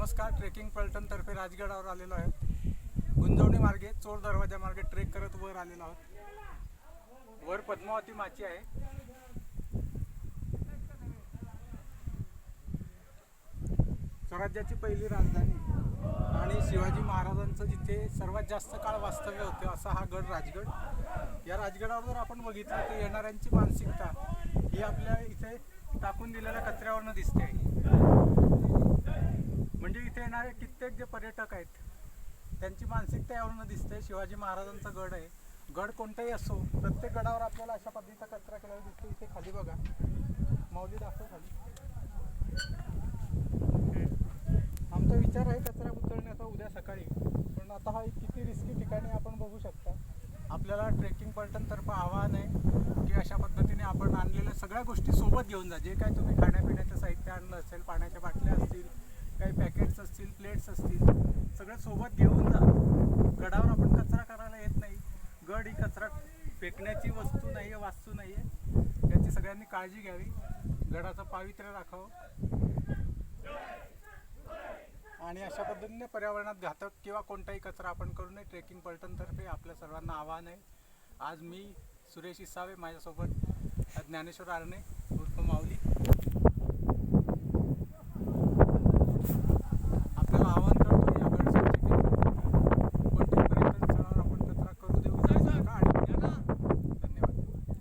नमस्कार ट्रेकिंग पलटणतर्फे राजगडावर आलेलो आहे गुंजवणी मार्गे चोर दरवाजा मार्गे ट्रेक करत वर आलेलो आहोत. वर पद्मावती माची आहे. स्वराज्याची पहिली राजधानी आणि शिवाजी महाराजांचं जिथे सर्वात जास्त काळ वास्तव्य होते असा हा गड राजगड. या राजगडावर जर आपण बघितलं तर येणाऱ्यांची मानसिकता ही आपल्या इथे टाकून दिलेल्या कचऱ्यावरनं दिसते. आहे येणारे कित्येक जे पर्यटक आहेत त्यांची मानसिकता यावरून दिसते. शिवाजी महाराजांचा गड आहे. गड कोणताही असो प्रत्येक गडावर आपल्याला अशा पद्धतीचा कचरा केलेला दिसतो. इथे खाली बघा. माऊली दाखव खाली. आमचा विचार आहे कचरा उचलण्याचा उद्या सकाळी. पण आता हा किती रिस्की ठिकाणी आपण बघू शकता. आपल्याला ट्रेकिंग पर्यटनतर्फे आवाहन आहे की अशा पद्धतीने आपण आणलेल्या सगळ्या गोष्टी सोबत घेऊन जा. जे काय तुम्ही खाण्यापिण्याचं साहित्य आणलं असेल पाण्याच्या बाटल्या असतील काही पॅकेट्स असतील. सगळं सोबत घेऊन जा. गडावर आपण कचरा करायला येत नाही. गड ही कचरा फेकण्याची वस्तू नाही आहे वास्तू नाही आहे याची सगळ्यांनी काळजी घ्यावी. गडाचं पावित्र्य राखावं. आणि अशा पद्धतीने पर्यावरणात घातक किंवा कोणताही कचरा आपण करू नये. ट्रेकिंग पलटणतर्फे आपल्या सर्वांना आव्हान आहे. आज मी सुरेश इसावे माझ्यासोबत ज्ञानेश्वर आरणे